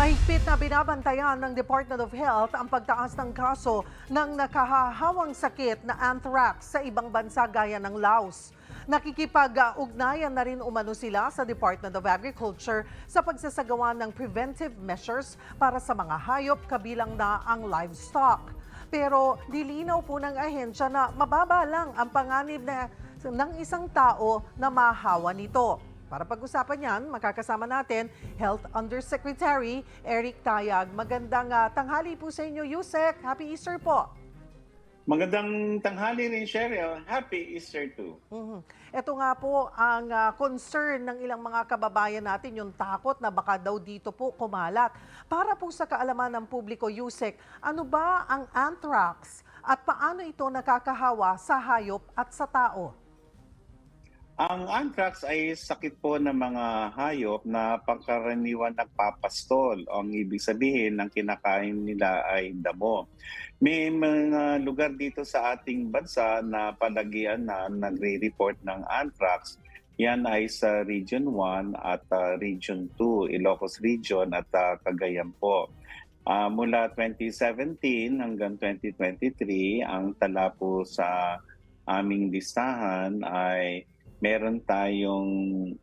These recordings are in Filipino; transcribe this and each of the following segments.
Mahigpit na binabantayan ng Department of Health ang pagtaas ng kaso ng nakahahawang sakit na anthrax sa ibang bansa gaya ng Laos. Nakikipag-ugnayan na rin umano sila sa Department of Agriculture sa pagsasagawa ng preventive measures para sa mga hayop kabilang na ang livestock. Pero dilinaw po ng ahensya na mababa lang ang panganib na ng isang tao na mahawa nito. Para pag-usapan yan, makakasama natin Health Undersecretary Eric Tayag. Magandang ah, tanghali po sa inyo, Yusek. Happy Easter po. Magandang tanghali rin, Cheryl. Happy Easter too. Mhm. Ito nga po ang ah, concern ng ilang mga kababayan natin, yung takot na baka daw dito po kumalat. Para po sa kaalaman ng publiko, Yusek, ano ba ang anthrax at paano ito nakakahawa sa hayop at sa tao? Ang anthrax ay sakit po ng mga hayop na pangkaraniwan nagpapastol. Ang ibig sabihin, ang kinakain nila ay damo. May mga lugar dito sa ating bansa na palagian na nagre-report ng anthrax. Yan ay sa Region 1 at uh, Region 2, Ilocos Region at uh, Cagayan po. Ah, mula 2017 hanggang 2023, ang tala po sa aming listahan ay meron tayong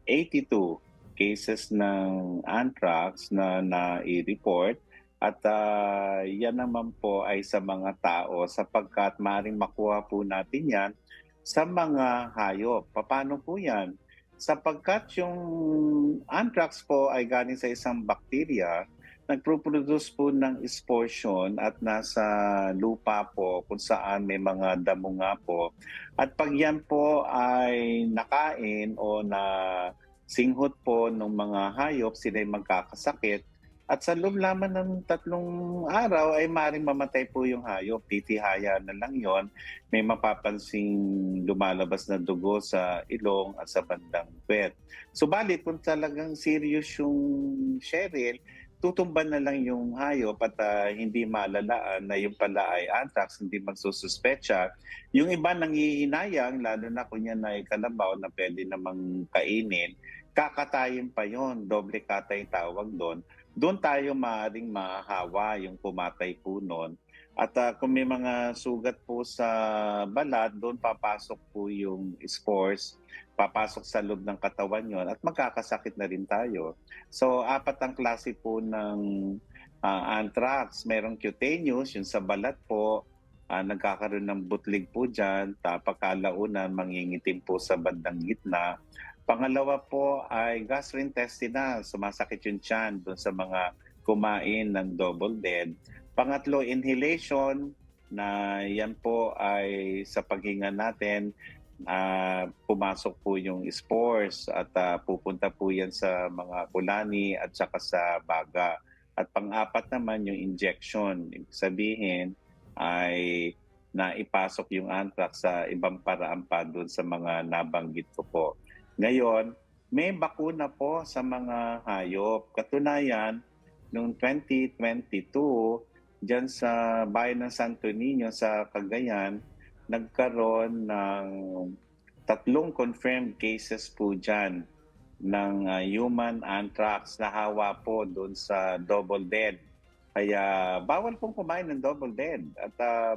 82 cases ng anthrax na na-report at ah, yan naman po ay sa mga tao sapagkat maring makuha po natin yan sa mga hayop. Paano po yan? Sapagkat yung anthrax po ay galing sa isang bakterya, nagproproduce po ng sportion at nasa lupa po kung saan may mga damo nga po. At pag yan po ay nakain o na singhot po ng mga hayop, sila ay magkakasakit. At sa loob lamang ng tatlong araw ay maring mamatay po yung hayop. Titihaya na lang yon. May mapapansing lumalabas na dugo sa ilong at sa bandang puwet. Subalit kung talagang serious yung Cheryl, tutumban na lang yung hayop at ah, hindi malalaan na yung pala ay anthrax, hindi magsususpecha. Yung iba nangihinayang, lalo na kung yan ay kalabaw na pwede namang kainin, kakatayin pa yon doble katay tawag doon. Doon tayo maaaring mahawa yung pumatay po noon. At ah, kung may mga sugat po sa balat, doon papasok po yung spores, papasok sa loob ng katawan yon at magkakasakit na rin tayo. So, apat ang klase po ng ah, anthrax. Merong cutaneous, yung sa balat po, ah, nagkakaroon ng butlig po dyan. Tapagkalaunan, mangingitim po sa bandang gitna. Pangalawa po ay gastrointestinal, sumasakit yung tiyan doon sa mga kumain ng double dead. Pangatlo, inhalation, na yan po ay sa paghinga natin, ah, pumasok po yung spores at ah, pupunta po yan sa mga kulani at saka sa baga. At pang-apat naman yung injection. Ibig sabihin ay naipasok yung anthrax sa ibang paraan pa doon sa mga nabanggit ko po. Ngayon, may bakuna po sa mga hayop. Katunayan, noong 2022, dyan sa bayan ng Santo Niño sa Cagayan, nagkaroon ng tatlong confirmed cases po dyan ng uh, human anthrax na hawa po doon sa double dead. Kaya bawal pong kumain ng double dead. At uh,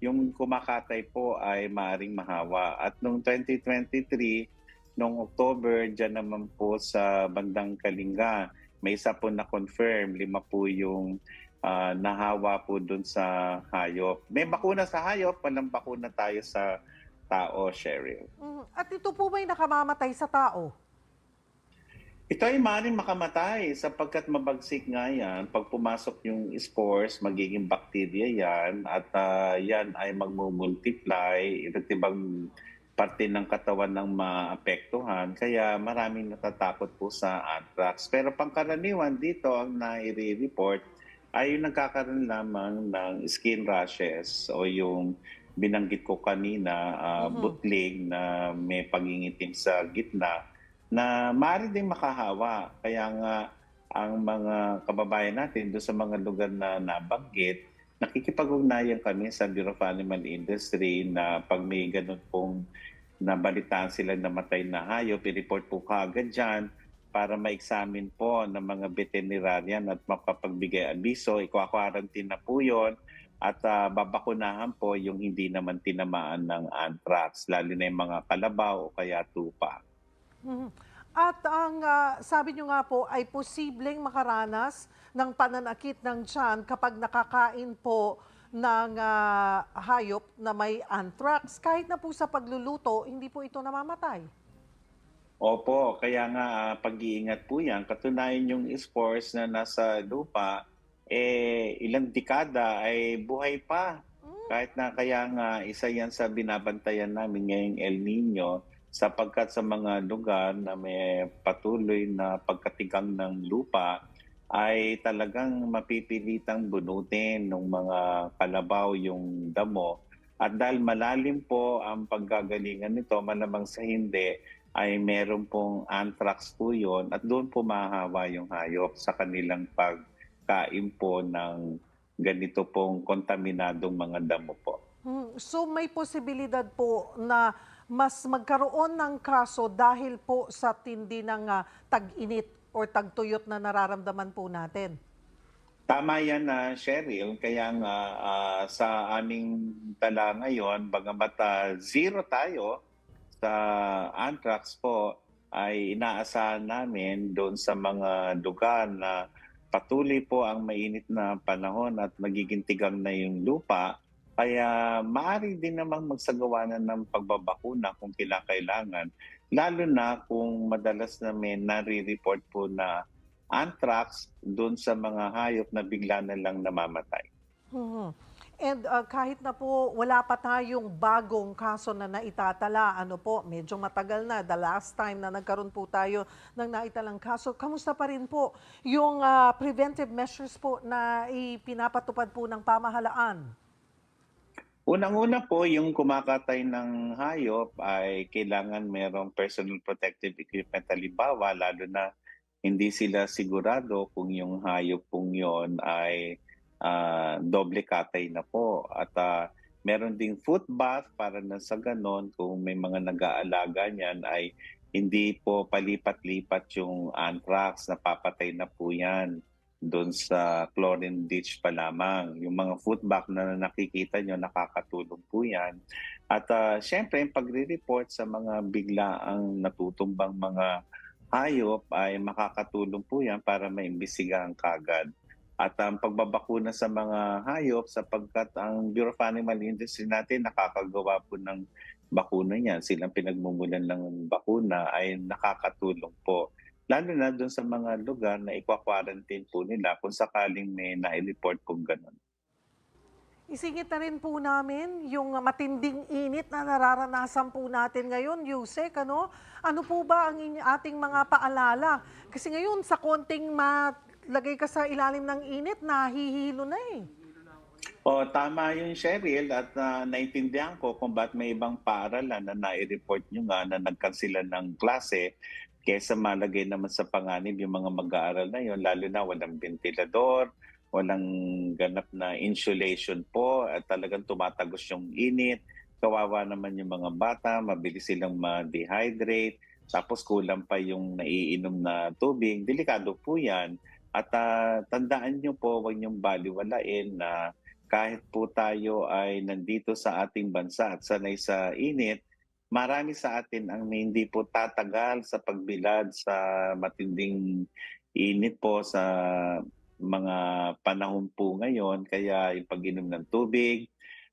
yung kumakatay po ay maaring mahawa. At noong 2023, noong October, dyan naman po sa bandang Kalinga, may isa po na-confirm, lima po yung ah, nahawa po doon sa hayop. May bakuna sa hayop, walang bakuna tayo sa tao, Cheryl. Mhm. At ito po ba'y nakamamatay sa tao? Ito ay maaaring makamatay sapagkat mabagsik nga yan. Pag pumasok yung spores, magiging bacteria yan at ah, yan ay magmumultiply. Iba't ibang parte ng katawan ng maapektuhan. Kaya maraming natatakot po sa anthrax. Pero pangkaraniwan dito ang nai-report ay yung nagkakaroon lamang ng skin rashes o yung binanggit ko kanina, ah, Mhm. butlig na may pagingitim sa gitna na maaari din makahawa. Kaya nga ang mga kababayan natin doon sa mga lugar na nabanggit, nakikipag-ugnayan kami sa Bureau of Animal Industry na pag may ganun pong nabalitaan sila namatay na hayop, i-report po kaagad dyan para ma-examine po ng mga veterinarian at makapagbigay abiso. Ikwa-quarantine na po yun at ah, babakunahan po yung hindi naman tinamaan ng anthrax, lalo na yung mga kalabaw o kaya tupa. Mhm. At ang ah, sabi nyo nga po ay posibleng makaranas ng pananakit ng tiyan kapag nakakain po ng ah, hayop na may anthrax. Kahit na po sa pagluluto, hindi po ito namamatay. Opo, kaya nga ah, pag-iingat po yan. Katunayan yung spores na nasa lupa, eh, ilang dekada ay buhay pa. Mm. Kahit na kaya nga isa yan sa binabantayan namin ngayong El Nino sapagkat sa mga lugar na may patuloy na pagkatigang ng lupa ay talagang mapipilitang bunutin ng mga kalabaw yung damo. At dahil malalim po ang paggagalingan nito, malamang sa hindi, ay meron pong anthrax po yun at doon po mahahawa yung hayop sa kanilang pagkain po ng ganito pong kontaminadong mga damo po. Hmm, So may posibilidad po na mas magkaroon ng kaso dahil po sa tindi ng ah, tag-init or tagtuyot na nararamdaman po natin. Tama yan na Cheryl, kaya nga ah, sa aming tala ngayon, bagamat ah, zero tayo sa anthrax po, ay inaasahan namin doon sa mga lugar na patuloy po ang mainit na panahon at magiging tigang na yung lupa. Kaya maaari din namang magsagawa na ng pagbabakuna kung kailangan. Lalo na kung madalas namin nare-report po na anthrax doon sa mga hayop na bigla na lang namamatay. Mhm. And uh, kahit na po wala pa tayong bagong kaso na naitatala, ano po, medyo matagal na, the last time na nagkaroon po tayo ng naitalang kaso, kamusta pa rin po yung uh, preventive measures po na ipinapatupad po ng pamahalaan? Unang-una po, yung kumakatay ng hayop ay kailangan merong personal protective equipment halimbawa, lalo na hindi sila sigurado kung yung hayop pong yon ay ah, doble katay na po. At ah, meron ding foot bath para na sa ganon kung may mga nag-aalaga niyan ay hindi po palipat-lipat yung anthrax, napapatay na po yan doon sa chlorine ditch pa lamang. Yung mga foot na nakikita nyo, nakakatulong po yan. At ah, syempre, yung pagre-report sa mga biglaang natutumbang mga hayop ay makakatulong po yan para maimbisigahan kagad. At ang pagbabakuna sa mga hayop sapagkat ang Bureau of Animal Industry natin nakakagawa po ng bakuna niyan. Silang pinagmumulan ng bakuna ay nakakatulong po. Lalo na doon sa mga lugar na ikwa-quarantine po nila kung sakaling may na-report po ganun. Isingit na rin po namin yung matinding init na nararanasan po natin ngayon, Yusek, ano? Ano po ba ang ating mga paalala? Kasi ngayon, sa konting malagay ka sa ilalim ng init, nahihilo na eh. O tama yun Cheryl at ah, naintindihan ko kung bakit may ibang paaralan na nai-report nyo nga na nagkansila ng klase kesa malagay naman sa panganib yung mga mag-aaral na yun lalo na walang ventilador, walang ganap na insulation po at talagang tumatagos yung init. Kawawa naman yung mga bata, mabilis silang ma-dehydrate, tapos kulang pa yung naiinom na tubig. Delikado po yan. At ah, tandaan nyo po, huwag niyong baliwalain na kahit po tayo ay nandito sa ating bansa at sanay sa init, marami sa atin ang hindi po tatagal sa pagbilad sa matinding init po sa mga panahon po ngayon. Kaya yung pag-inom ng tubig,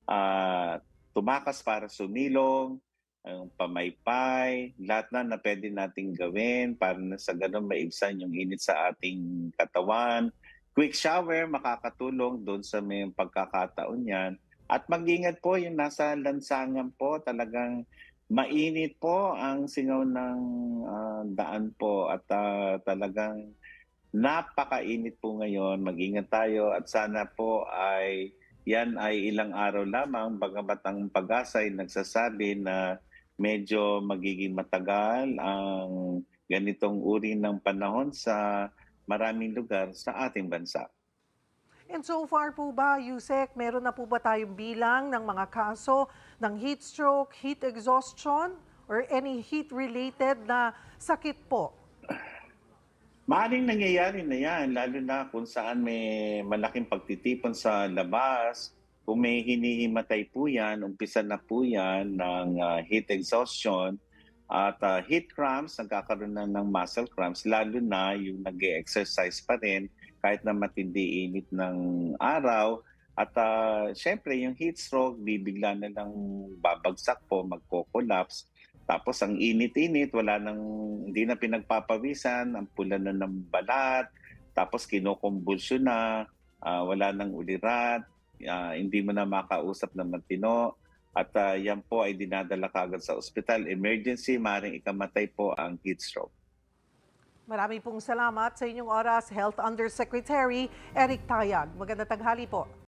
ah, tumakas para sumilong, ang pamaypay, lahat na na pwede nating gawin para na sa ganun maibsan yung init sa ating katawan. Quick shower makakatulong doon sa may pagkakataon yan. At mag-ingat po yung nasa lansangan po, talagang mainit po ang singaw ng ah, daan po at ah, talagang napakainit po ngayon. Mag-ingat tayo at sana po ay yan ay ilang araw lamang bagamat ang pag-asa ay nagsasabi na medyo magiging matagal ang ganitong uri ng panahon sa maraming lugar sa ating bansa. And so far po ba, Yusek, meron na po ba tayong bilang ng mga kaso ng heat stroke, heat exhaustion, or any heat-related na sakit po? Maaring nangyayari na yan, lalo na kung saan may malaking pagtitipon sa labas. Kung may hinihimatay po yan, umpisa na po yan ng ah, heat exhaustion at ah, heat cramps, nagkakaroon na ng muscle cramps, lalo na yung nag exercise pa rin kahit na matindi init ng araw. At ah, syempre, yung heat stroke, bibigla na lang babagsak po, magko-collapse. Tapos ang init-init, wala nang, hindi na pinagpapawisan, ang pula na ng balat, tapos kinokombulsyon na, ah, wala nang ulirat, ah, hindi mo na makausap ng matino, at ah, yan po ay dinadala kagad sa ospital. Emergency, maring ikamatay po ang heat stroke. Marami pong salamat sa inyong oras, Health Undersecretary Eric Tayag. Maganda tanghali po.